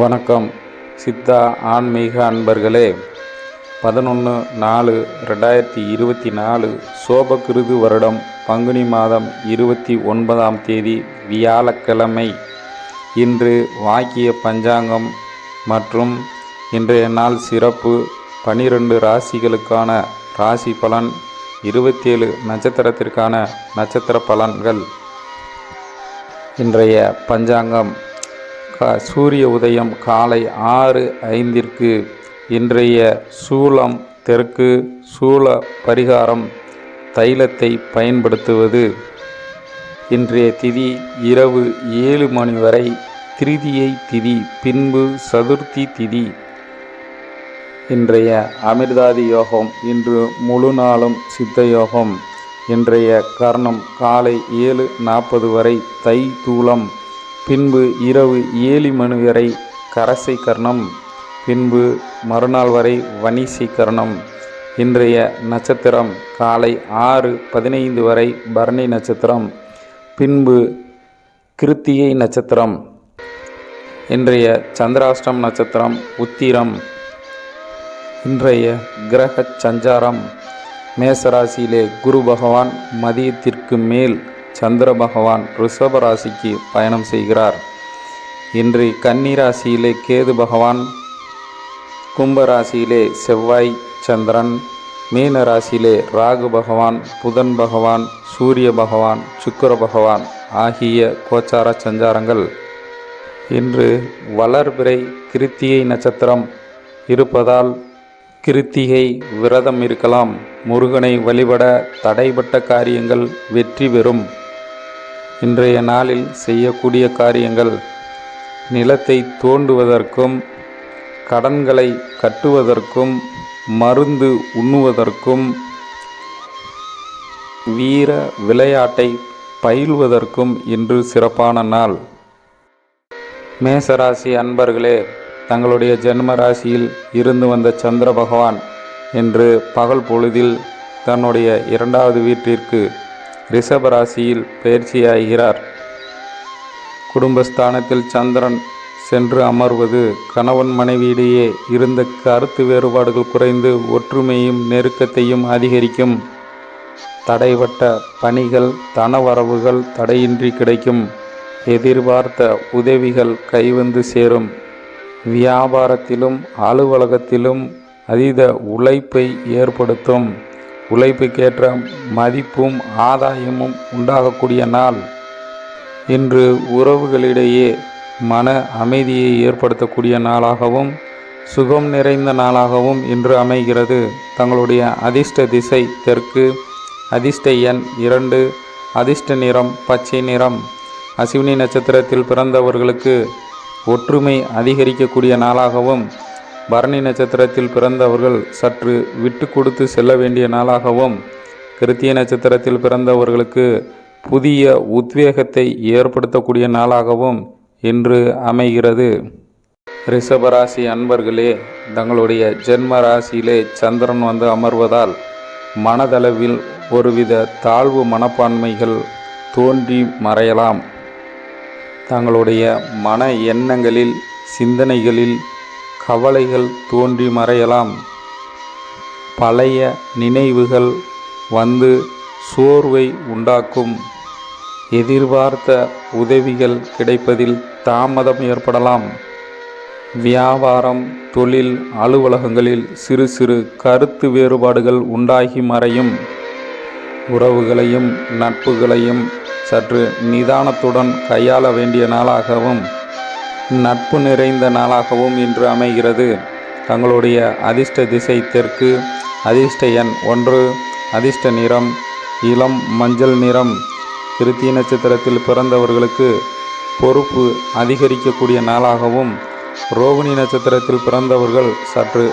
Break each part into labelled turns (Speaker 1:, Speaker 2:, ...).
Speaker 1: வணக்கம். சித்தா ஆன்மீக அன்பர்களே பதினொன்று நாலு ரெண்டாயிரத்தி இருபத்தி நாலு சோபகிருது வருடம் பங்குனி மாதம் இருபத்தி ஒன்பதாம் தேதி வியாழக்கிழமை. இன்று வாக்கிய பஞ்சாங்கம் மற்றும் இன்றைய நாள் சிறப்பு பனிரெண்டு ராசிகளுக்கான ராசி பலன் இருபத்தேழு நட்சத்திரத்திற்கான நட்சத்திர பலன்கள். இன்றைய பஞ்சாங்கம் சூரிய உதயம் காலை ஆறு ஐந்திற்கு. இன்றைய சூலம் தெற்கு சூல பரிகாரம் தைலத்தை பயன்படுத்துவது. இன்றைய திதி இரவு ஏழு மணி வரை திருதியை திதி பின்பு சதுர்த்தி திதி. இன்றைய அமிர்தாதி யோகம் இன்று முழு நாளும் சித்த யோகம். இன்றைய கர்ணம் காலை ஏழு நாற்பது வரை தை தூலம் பின்பு இரவு ஏழு மணி வரை கரசை கர்ணம் பின்பு மறுநாள் வரை வணிசி கர்ணம். இன்றைய நட்சத்திரம் காலை ஆறு பதினைந்து வரை பரணி நட்சத்திரம் பின்பு கிருத்திகை நட்சத்திரம். இன்றைய சந்திராஷ்டம் நட்சத்திரம் உத்திரம். இன்றைய கிரக சஞ்சாரம் மேசராசியிலே குரு பகவான் மதியத்திற்கு மேல் சந்திர பகவான் ரிஷப ராசிக்கு பயணம் செய்கிறார். இன்று கன்னி ராசியிலே கேது பகவான் கும்ப ராசியிலே செவ்வாய் சந்திரன் மீன ராசியிலே ராகு பகவான் புதன் பகவான் சூரிய பகவான் சுக்கர பகவான் ஆகிய கோச்சார சஞ்சாரங்கள். இன்று வளர்பிறை கிருத்திகை நட்சத்திரம் இருப்பதால் கிருத்திகை விரதம் இருக்கலாம். முருகனை வழிபட தடைபட்ட காரியங்கள் வெற்றி பெறும். இன்றைய நாளில் செய்யக்கூடிய காரியங்கள் நிலத்தை தோண்டுவதற்கும் கடன்களை கட்டுவதற்கும் மருந்து உண்ணுவதற்கும் வீர விளையாட்டை பயில்வதற்கும் இன்று சிறப்பான நாள். மேசராசி அன்பர்களே தங்களுடைய ஜென்ம ராசியில் இருந்து வந்த சந்திர பகவான் என்று பகல் பொழுதில் தன்னுடைய இரண்டாவது வீட்டிற்கு ரிஷப ராசியில் பயிற்சியாகிறார். குடும்பஸ்தானத்தில் சந்திரன் சென்று அமர்வது கணவன் மனைவியிடையே இருந்த கருத்து வேறுபாடுகள் குறைந்து ஒற்றுமையும் நெருக்கத்தையும் அதிகரிக்கும். தடைப்பட்ட பணிகள் தனவரவுகள் தடையின்றி கிடைக்கும். எதிர்பார்த்த உதவிகள் கைவந்து சேரும். வியாபாரத்திலும் அலுவலகத்திலும் அதீத உழைப்பை ஏற்படுத்தும். உழைப்புக்கேற்ற மதிப்பும் ஆதாயமும் உண்டாகக்கூடிய நாள். இன்று உறவுகளிடையே மன அமைதியை ஏற்படுத்தக்கூடிய நாளாகவும் சுகம் நிறைந்த நாளாகவும் இன்று அமைகிறது. தங்களுடைய அதிர்ஷ்ட திசை தெற்கு அதிர்ஷ்ட எண் இரண்டு அதிர்ஷ்ட நிறம் பச்சை நிறம். அஸ்வினி நட்சத்திரத்தில் பிறந்தவர்களுக்கு ஒற்றுமை அதிகரிக்கக்கூடிய நாளாகவும் பரணி நட்சத்திரத்தில் பிறந்தவர்கள் சற்று விட்டு கொடுத்து செல்ல வேண்டிய நாளாகவும் கிருத்திய நட்சத்திரத்தில் பிறந்தவர்களுக்கு புதிய உத்வேகத்தை ஏற்படுத்தக்கூடிய நாளாகவும் இன்று அமைகிறது. ரிஷபராசி அன்பர்களே தங்களுடைய ஜென்ம ராசியிலே சந்திரன் வந்து அமர்வதால் மனதளவில் ஒருவித தாழ்வு மனப்பான்மைகள் தோன்றி மறையலாம். தங்களுடைய மன எண்ணங்களில் சிந்தனைகளில் கவலைகள் தோன்றி மறையலாம். பழைய நினைவுகள் வந்து சோர்வை உண்டாக்கும். எதிர்பார்த்த உதவிகள் கிடைப்பதில் தாமதம் ஏற்படலாம். வியாபாரம் தொழில் அலுவலகங்களில் சிறு சிறு கருத்து வேறுபாடுகள் உண்டாகி மறையும். உறவுகளையும் நட்புகளையும் சற்று நிதானத்துடன் கையாள வேண்டிய நாளாகவும் நட்பு நிறைந்த நாளாகவும் இன்று அமைகிறது. தங்களுடைய அதிர்ஷ்ட திசை தெற்கு அதிர்ஷ்ட எண் ஒன்று அதிர்ஷ்ட நிறம் இளம் மஞ்சள் நிறம். திருத்தி நட்சத்திரத்தில் பிறந்தவர்களுக்கு பொறுப்பு அதிகரிக்கக்கூடிய நாளாகவும் ரோகிணி நட்சத்திரத்தில் பிறந்தவர்கள் சற்று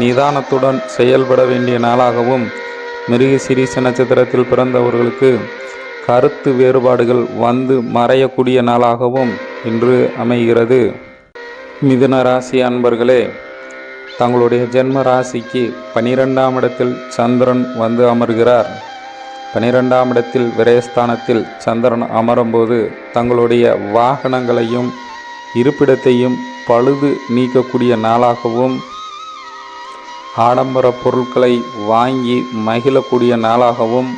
Speaker 1: நிதானத்துடன் செயல்பட வேண்டிய நாளாகவும் மிருக சிரீச நட்சத்திரத்தில் பிறந்தவர்களுக்கு கருத்து வேறுபாடுகள் வந்து மறையக்கூடிய நாளாகவும் இன்று அமைகிறது. மிதுன ராசி அன்பர்களே தங்களுடைய ஜென்ம ராசிக்கு பனிரெண்டாம் இடத்தில் சந்திரன் வந்து அமர்கிறார். பனிரெண்டாம் இடத்தில் விரயஸ்தானத்தில் சந்திரன் அமரும்போது தங்களுடைய வாகனங்களையும் இருப்பிடத்தையும் பழுது நீக்கக்கூடிய நாளாகவும் ஆடம்பர பொருட்களை வாங்கி மகிழக்கூடிய நாளாகவும்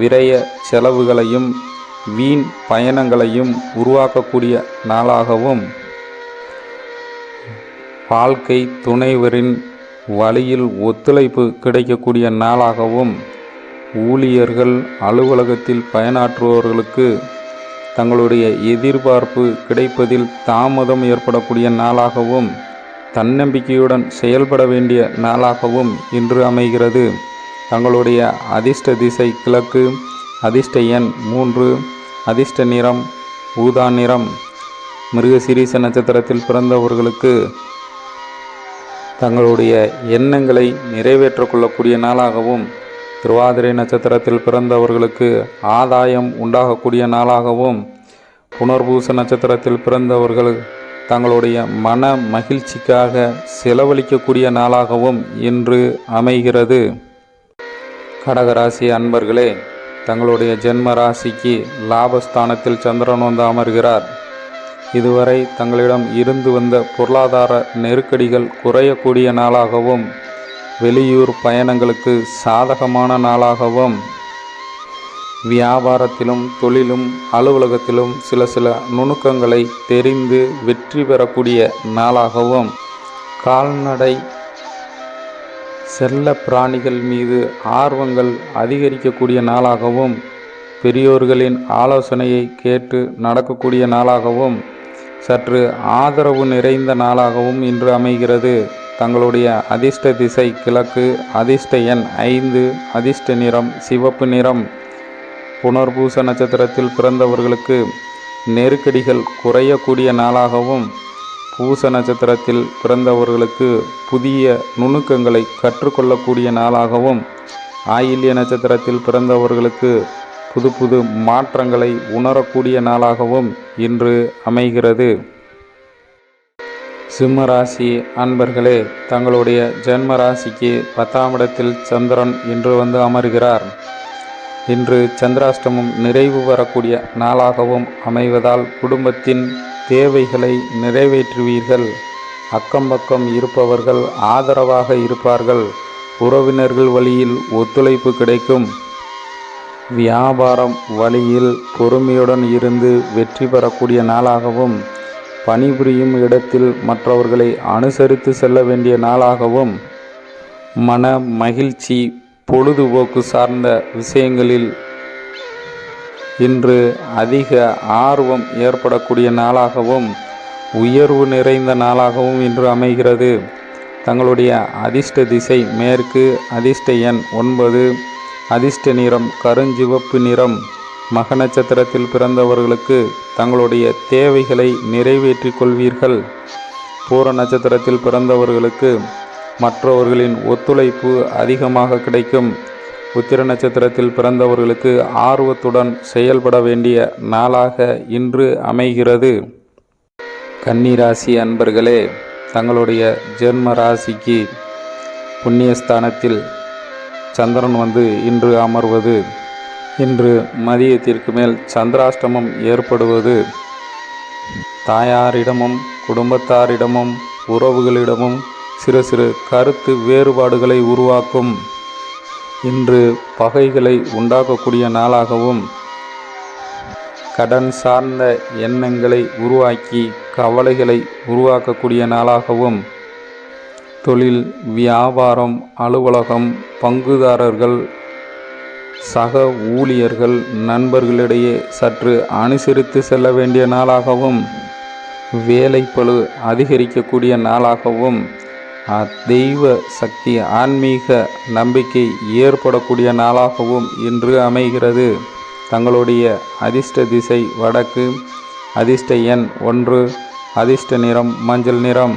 Speaker 1: விரய செலவுகளையும் வீண் பயணங்களையும் உருவாக்கக்கூடிய நாளாகவும் வாழ்க்கை துணைவரின் வழியில் ஒத்துழைப்பு கிடைக்கக்கூடிய நாளாகவும் ஊழியர்கள் அலுவலகத்தில் பயனாற்றுபவர்களுக்கு தங்களுடைய எதிர்பார்ப்பு கிடைப்பதில் தாமதம் ஏற்படக்கூடிய நாளாகவும் தன்னம்பிக்கையுடன் செயல்பட வேண்டிய நாளாகவும் இன்று அமைகிறது. தங்களுடைய அதிர்ஷ்ட திசை கிழக்கு அதிர்ஷ்ட எண் மூன்று அதிர்ஷ்ட நிறம் ஊதா நிறம். மிருகசிரீச நட்சத்திரத்தில் பிறந்தவர்களுக்கு தங்களுடைய எண்ணங்களை நிறைவேற்றிக் கொள்ளக்கூடிய நாளாகவும் திருவாதிரை நட்சத்திரத்தில் பிறந்தவர்களுக்கு ஆதாயம் உண்டாகக்கூடிய நாளாகவும் புனர்பூச நட்சத்திரத்தில் பிறந்தவர்கள் தங்களுடைய மன மகிழ்ச்சிக்காக செலவழிக்கக்கூடிய நாளாகவும் இன்று அமைகிறது. கடகராசி அன்பர்களே தங்களுடைய ஜென்ம ராசிக்கு லாபஸ்தானத்தில் சந்திரன் வந்து அமர்கிறார். இதுவரை தங்களிடம் இருந்து வந்த பொருளாதார நெருக்கடிகள் குறையக்கூடிய நாளாகவும் வெளியூர் பயணங்களுக்கு சாதகமான நாளாகவும் வியாபாரத்திலும் தொழிலும் அலுவலகத்திலும் சில சில நுணுக்கங்களை தெரிந்து வெற்றி பெறக்கூடிய நாளாகவும் கால்நடை செல்ல பிராணிகள் மீது ஆர்வங்கள் அதிகரிக்கக்கூடிய நாளாகவும் பெரியோர்களின் ஆலோசனையை கேட்டு நடக்கக்கூடிய நாளாகவும் சற்று ஆதரவு நிறைந்த நாளாகவும் இன்று அமைகிறது. தங்களுடைய அதிர்ஷ்ட திசை கிழக்கு அதிர்ஷ்ட எண் ஐந்து அதிர்ஷ்ட நிறம் சிவப்பு நிறம். புனர்பூச நட்சத்திரத்தில் பிறந்தவர்களுக்கு நெருக்கடிகள் குறையக்கூடிய நாளாகவும் பூச நட்சத்திரத்தில் பிறந்தவர்களுக்கு புதிய நுணுக்கங்களை கற்றுக்கொள்ளக்கூடிய நாளாகவும் ஆயில்ய நட்சத்திரத்தில் பிறந்தவர்களுக்கு புது புது மாற்றங்களை உணரக்கூடிய நாளாகவும் இன்று அமைகிறது. சிம்ம ராசி அன்பர்களே தங்களுடைய ஜென்ம ராசிக்கு பத்தாம் இடத்தில் சந்திரன் இன்று வந்து அமர்கிறார். இன்று சந்திராஷ்டமம் நிறைவு வரக்கூடிய நாளாகவும் அமைவதால் குடும்பத்தின் தேவைகளை நிறைவேற்றுவீர்கள். அக்கம் பக்கம் இருப்பவர்கள் ஆதரவாக இருப்பார்கள். உறவினர்கள் வழியில் ஒத்துழைப்பு கிடைக்கும். வியாபாரம் வழியில் பொறுமையுடன் இருந்து வெற்றி பெறக்கூடிய நாளாகவும் பணிபுரியும் இடத்தில் மற்றவர்களை அனுசரித்து செல்ல வேண்டிய நாளாகவும் மன மகிழ்ச்சி பொழுதுபோக்கு சார்ந்த விஷயங்களில் இன்று அதிக ஆர்வம் ஏற்படக்கூடிய நாளாகவும் உயர்வு நிறைந்த நாளாகவும் இன்று அமைகிறது. தங்களுடைய அதிர்ஷ்ட திசை மேற்கு அதிர்ஷ்ட எண் ஒன்பது. அதிர்ஷ்ட நிறம் கருஞ்சிவப்பு நிறம். மக நட்சத்திரத்தில் பிறந்தவர்களுக்கு தங்களுடைய தேவைகளை நிறைவேற்றிக் கொள்வீர்கள். பூர நட்சத்திரத்தில் பிறந்தவர்களுக்கு மற்றவர்களின் ஒத்துழைப்பு அதிகமாக கிடைக்கும். உத்திர நட்சத்திரத்தில் பிறந்தவர்களுக்கு ஆர்வத்துடன் செயல்பட வேண்டிய நாளாக இன்று அமைகிறது. கன்னிராசி அன்பர்களே தங்களுடைய ஜென்ம ராசிக்கு புண்ணியஸ்தானத்தில் சந்திரன் வந்து இன்று அமர்வது இன்று மதியத்திற்கு மேல் சந்திராஷ்டமம் ஏற்படுவது. தாயாரிடமும் குடும்பத்தாரிடமும் உறவுகளிடமும் சிறு சிறு கருத்து வேறுபாடுகளை உருவாக்கும். இன்று பகைகளை உண்டாக்கக்கூடிய நாளாகவும் கடன் சார்ந்த எண்ணங்களை உருவாக்கி கவலைகளை உருவாக்கக்கூடிய நாளாகவும் தொழில் வியாபாரம் அலுவலகம் பங்குதாரர்கள் சக ஊழியர்கள் நண்பர்களிடையே சற்று அனுசரித்து செல்ல வேண்டிய நாளாகவும் வேலைப்பளு அதிகரிக்கக்கூடிய நாளாகவும் தெய்வ சக்தி ஆன்மீக நம்பிக்கை ஏற்படக்கூடிய நாளாகவும் இன்று அமைகிறது. தங்களுடைய அதிர்ஷ்ட திசை வடக்கு அதிர்ஷ்ட எண் ஒன்று அதிர்ஷ்ட நிறம் மஞ்சள் நிறம்.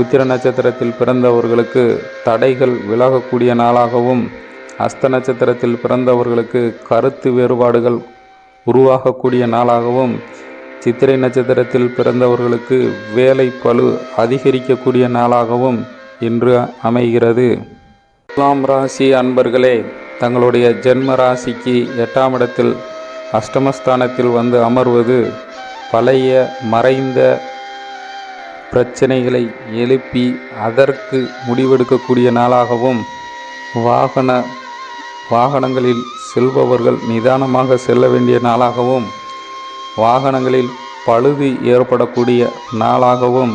Speaker 1: உத்திர நட்சத்திரத்தில் பிறந்தவர்களுக்கு தடைகள் விலகக்கூடிய நாளாகவும் அஸ்த நட்சத்திரத்தில் பிறந்தவர்களுக்கு கருத்து வேறுபாடுகள் உருவாகக்கூடிய நாளாகவும் சித்திரை நட்சத்திரத்தில் பிறந்தவர்களுக்கு வேலை பளு அதிகரிக்கக்கூடிய நாளாகவும் இன்று அமைகிறது. துலாம் ராசி அன்பர்களே தங்களுடைய ஜென்ம ராசிக்கு எட்டாம் இடத்தில் அஷ்டமஸ்தானத்தில் வந்து அமர்வது பழைய மறைந்த பிரச்சனைகளை எழுப்பி அதற்கு முடிவெடுக்கக்கூடிய நாளாகவும் வாகன வாகனங்களில் செல்பவர்கள் நிதானமாக செல்ல வேண்டிய நாளாகவும் வாகனங்களில் பழுது ஏற்படக்கூடிய நாளாகவும்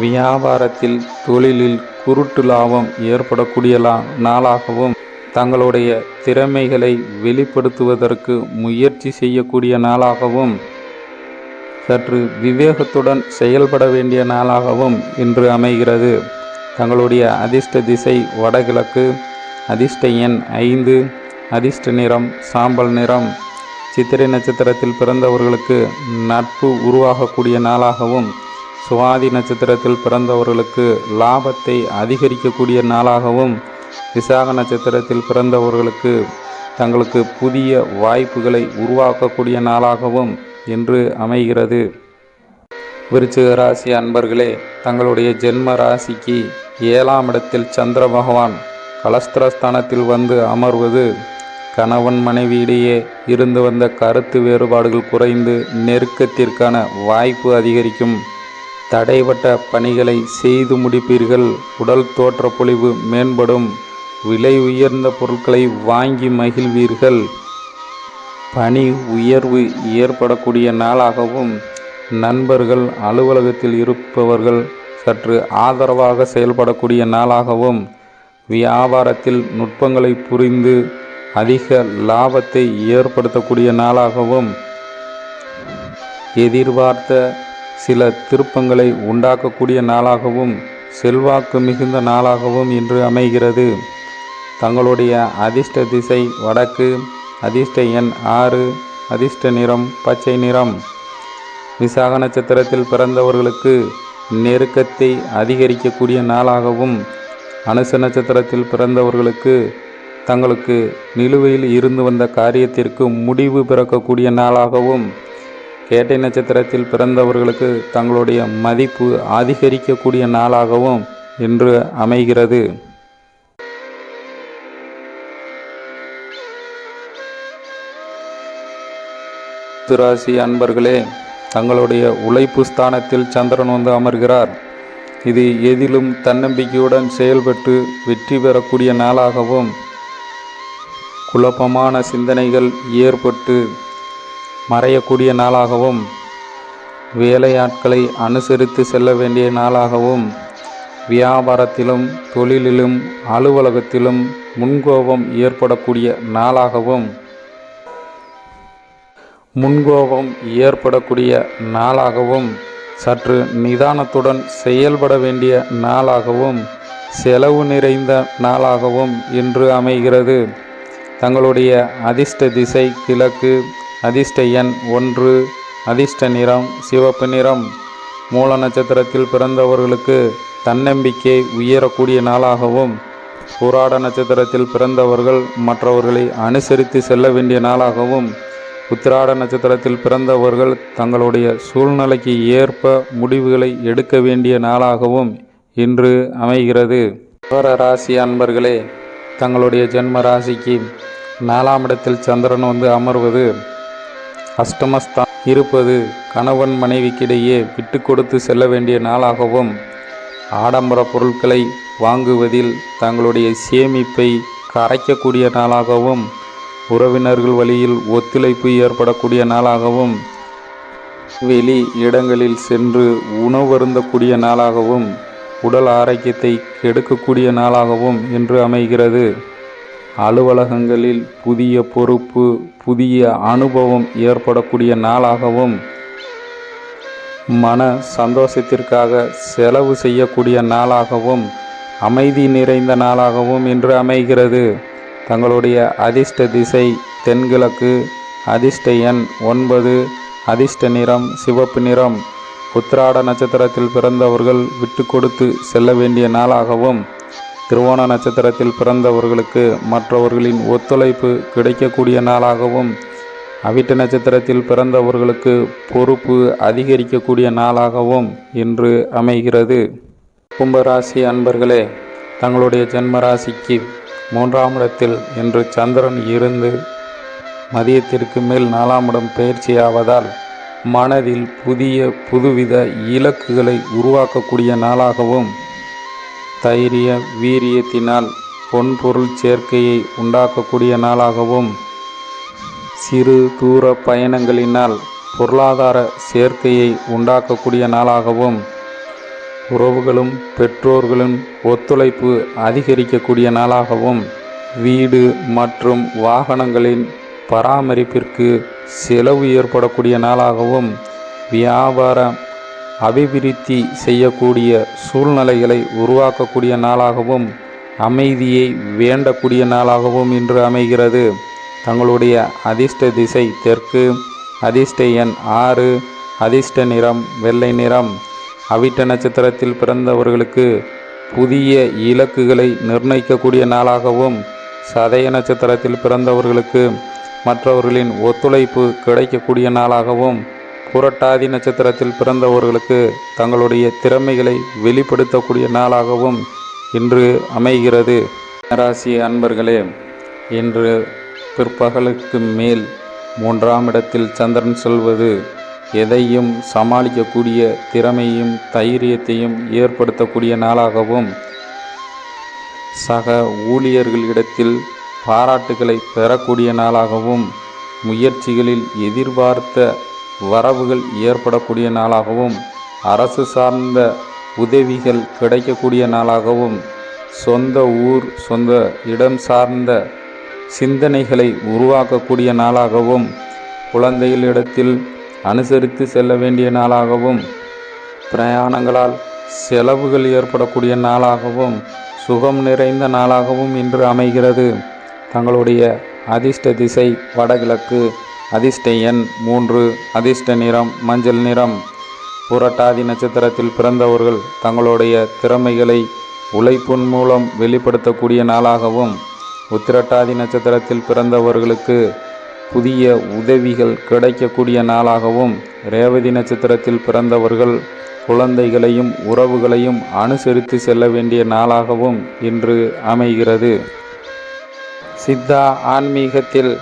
Speaker 1: வியாபாரத்தில் தொழிலில் குருட்டு லாபம் ஏற்படக்கூடிய நாளாகவும் தங்களுடைய திறமைகளை வெளிப்படுத்துவதற்கு முயற்சி செய்யக்கூடிய நாளாகவும் சற்று விவேகத்துடன் செயல்பட வேண்டிய நாளாகவும் இன்று அமைகிறது. தங்களுடைய அதிர்ஷ்ட திசை வடகிழக்கு அதிர்ஷ்ட எண் ஐந்து அதிர்ஷ்ட நிறம் சாம்பல் நிறம் சித்திரை நட்சத்திரத்தில் பிறந்தவர்களுக்கு நட்பு உருவாகக்கூடிய நாளாகவும் சுவாதி நட்சத்திரத்தில் பிறந்தவர்களுக்கு லாபத்தை அதிகரிக்கக்கூடிய நாளாகவும் விசாக நட்சத்திரத்தில் பிறந்தவர்களுக்கு தங்களுக்கு புதிய வாய்ப்புகளை உருவாக்கக்கூடிய நாளாகவும் என்று அமைகிறது. விருச்சிக ராசி அன்பர்களே தங்களுடைய ஜென்ம ராசிக்கு ஏழாம் இடத்தில் சந்திர பகவான் கலஸ்திரஸ்தானத்தில் வந்து அமர்வது கணவன் மனைவியிடையே இருந்து வந்த கருத்து வேறுபாடுகள் குறைந்து நெருக்கத்திற்கான வாய்ப்பு அதிகரிக்கும். தடைப்பட்ட பணிகளை செய்து முடிப்பீர்கள். உடல் தோற்ற மேம்படும். விலை உயர்ந்த பொருட்களை வாங்கி மகிழ்வீர்கள். பணி உயர்வு ஏற்படக்கூடிய நாளாகவும் நண்பர்கள் அலுவலகத்தில் இருப்பவர்கள் சற்று ஆதரவாக செயல்படக்கூடிய நாளாகவும் வியாபாரத்தில் நுட்பங்களை புரிந்து அதிக லாபத்தை ஏற்படுத்தக்கூடிய நாளாகவும் எதிர்பார்த்த சில திருப்பங்களை உண்டாக்கக்கூடிய நாளாகவும் செல்வாக்கு மிகுந்த நாளாகவும் இன்று அமைகிறது. தங்களுடைய அதிர்ஷ்ட திசை வடக்கு அதிர்ஷ்ட எண் ஆறு அதிர்ஷ்ட நிறம் பச்சை நிறம். விசாக நட்சத்திரத்தில் பிறந்தவர்களுக்கு நெருக்கத்தை அதிகரிக்கக்கூடிய நாளாகவும் அனுச நட்சத்திரத்தில் பிறந்தவர்களுக்கு தங்களுக்கு நிலுவையில் இருந்து வந்த காரியத்திற்கு முடிவு பிறக்கக்கூடிய நாளாகவும் கேட்டை நட்சத்திரத்தில் பிறந்தவர்களுக்கு தங்களுடைய மதிப்பு அதிகரிக்கக்கூடிய நாளாகவும் இன்று அமைகிறது. ராசி அன்பர்களே தங்களுடைய உழைப்பு ஸ்தானத்தில் சந்திரன் வந்து அமர்கிறார். இது எதிலும் தன்னம்பிக்கையுடன் செயல்பட்டு வெற்றி பெறக்கூடிய நாளாகவும் குழப்பமான சிந்தனைகள் ஏற்பட்டு மறையக்கூடிய நாளாகவும் வேலையாட்களை அனுசரித்து செல்ல வேண்டிய நாளாகவும் வியாபாரத்திலும் தொழிலிலும் அலுவலகத்திலும் முன்கோபம் ஏற்படக்கூடிய நாளாகவும் முன்கோபம் ஏற்படக்கூடிய நாளாகவும் சற்று நிதானத்துடன் செயல்பட வேண்டிய நாளாகவும் செலவு நிறைந்த நாளாகவும் இன்று அமைகிறது. தங்களுடைய அதிர்ஷ்ட திசை கிழக்கு அதிர்ஷ்ட எண் ஒன்று அதிர்ஷ்ட நிறம் சிவப்பு நிறம். மூல நட்சத்திரத்தில் பிறந்தவர்களுக்கு தன்னம்பிக்கை உயரக்கூடிய நாளாகவும் புராட நட்சத்திரத்தில் பிறந்தவர்கள் மற்றவர்களை அனுசரித்து செல்ல வேண்டிய நாளாகவும் உத்திராட நட்சத்திரத்தில் பிறந்தவர்கள் தங்களுடைய சூழ்நிலைக்கு ஏற்ப முடிவுகளை எடுக்க வேண்டிய நாளாகவும் இன்று அமைகிறது. மகர ராசி அன்பர்களே தங்களுடைய ஜென்ம ராசிக்கு நாலாம் இடத்தில் சந்திரன் வந்து அமர்வது அஷ்டமஸ்தான் இருப்பது கணவன் மனைவிக்கிடையே விட்டு கொடுத்து செல்ல வேண்டிய நாளாகவும் ஆடம்பர பொருட்களை வாங்குவதில் தங்களுடைய சேமிப்பை கரைக்கக்கூடிய நாளாகவும் உறவினர்கள் வழியில் ஒத்துழைப்பு ஏற்படக்கூடிய நாளாகவும் வெளி இடங்களில் சென்று உணவருந்தக்கூடிய நாளாகவும் உடல் ஆரோக்கியத்தை கெடுக்கக்கூடிய நாளாகவும் இன்று அமைகிறது. அலுவலகங்களில் புதிய பொறுப்பு புதிய அனுபவம் ஏற்படக்கூடிய நாளாகவும் மன சந்தோஷத்திற்காக செலவு செய்யக்கூடிய நாளாகவும் அமைதி நிறைந்த நாளாகவும் இன்று அமைகிறது. தங்களுடைய அதிர்ஷ்ட திசை தென்கிழக்கு அதிர்ஷ்ட எண் ஒன்பது அதிர்ஷ்ட நிறம் சிவப்பு நிறம். உத்திராட நட்சத்திரத்தில் பிறந்தவர்கள் விட்டு கொடுத்து செல்ல வேண்டிய நாளாகவும் திருவோண நட்சத்திரத்தில் பிறந்தவர்களுக்கு மற்றவர்களின் ஒத்துழைப்பு கிடைக்கக்கூடிய நாளாகவும் அவிட்ட நட்சத்திரத்தில் பிறந்தவர்களுக்கு பொறுப்பு அதிகரிக்கக்கூடிய நாளாகவும் இன்று அமைகிறது. கும்பராசி அன்பர்களே தங்களுடைய ஜென்ம ராசிக்கு மூன்றாம் இடத்தில் இன்று சந்திரன் இருந்து மதியத்திற்கு மேல் நாலாம் இடம் பயிற்சியாவதால் மனதில் புதிய புதுவித இலக்குகளை உருவாக்கக்கூடிய நாளாகவும் தைரிய வீரியத்தினால் பொன்பொருள் சேர்க்கையை உண்டாக்கக்கூடிய நாளாகவும் சிறு தூர பயணங்களினால் பொருளாதார சேர்க்கையை உண்டாக்கக்கூடிய நாளாகவும் உறவுகளும் பெற்றோர்களும் ஒத்துழைப்பு அதிகரிக்கக்கூடிய நாளாகவும் வீடு மற்றும் வாகனங்களின் பராமரிப்பிற்கு செலவு ஏற்படக்கூடிய நாளாகவும் வியாபார அபிவிருத்தி செய்யக்கூடிய சூழ்நிலைகளை உருவாக்கக்கூடிய நாளாகவும் அமைதியை வேண்டக்கூடிய நாளாகவும் இன்று அமைகிறது. தங்களுடைய அதிர்ஷ்ட திசை தெற்கு அதிர்ஷ்ட எண் ஆறு அதிர்ஷ்ட நிறம் வெள்ளை நிறம். அவிட்ட நட்சத்திரத்தில் பிறந்தவர்களுக்கு புதிய இலக்குகளை நிர்ணயிக்கக்கூடிய நாளாகவும் சதய நட்சத்திரத்தில் பிறந்தவர்களுக்கு மற்றவர்களின் ஒத்துழைப்பு கிடைக்கக்கூடிய நாளாகவும் புரட்டாதி நட்சத்திரத்தில் பிறந்தவர்களுக்கு தங்களுடைய திறமைகளை வெளிப்படுத்தக்கூடிய நாளாகவும் இன்று அமைகிறது. ராசி அன்பர்களே இன்று பிற்பகலுக்கு மேல் மூன்றாம் இடத்தில் சந்திரன் செல்வது எதையும் சமாளிக்கக்கூடிய திறமையும் தைரியத்தையும் ஏற்படுத்தக்கூடிய நாளாகவும் சக ஊழியர்களிடத்தில் பாராட்டுகளை பெறக்கூடிய நாளாகவும் முயற்சிகளில் எதிர்பார்த்த வரவுகள் ஏற்படக்கூடிய நாளாகவும் அரசு சார்ந்த உதவிகள் கிடைக்கக்கூடிய நாளாகவும் சொந்த ஊர் சொந்த இடம் சார்ந்த சிந்தனைகளை உருவாக்கக்கூடிய நாளாகவும் குழந்தைகளிடத்தில் அனுசரித்து செல்ல வேண்டிய நாளாகவும் பிரயாணங்களால் செலவுகள் ஏற்படக்கூடிய நாளாகவும் சுகம் நிறைந்த நாளாகவும் இன்று அமைகிறது. தங்களுடைய அதிர்ஷ்ட திசை வடகிழக்கு அதிர்ஷ்ட எண் மூன்று அதிர்ஷ்ட நிறம் மஞ்சள் நிறம். புரட்டாதி நட்சத்திரத்தில் பிறந்தவர்கள் தங்களுடைய திறமைகளை உழைப்பின் மூலம் வெளிப்படுத்தக்கூடிய நாளாகவும் உத்திரட்டாதி நட்சத்திரத்தில் பிறந்தவர்களுக்கு புதிய உதவிகள் கிடைக்கக்கூடிய நாளாகவும் ரேவதி நட்சத்திரத்தில் பிறந்தவர்கள் குழந்தைகளையும் உறவுகளையும் அனுசரித்து செல்ல வேண்டிய நாளாகவும் இன்று அமைகிறது. சித்தா ஆன்மீகத்தில்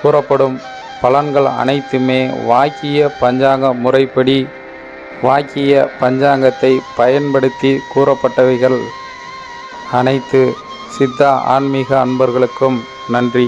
Speaker 1: கூறப்படும் பலன்கள் அனைத்துமே வாக்கிய பஞ்சாங்க முறைப்படி வாக்கிய பஞ்சாங்கத்தை பயன்படுத்தி கூறப்பட்டவைகள் அனைத்து. சித்தா ஆன்மீக அன்பர்களுக்கும் நன்றி.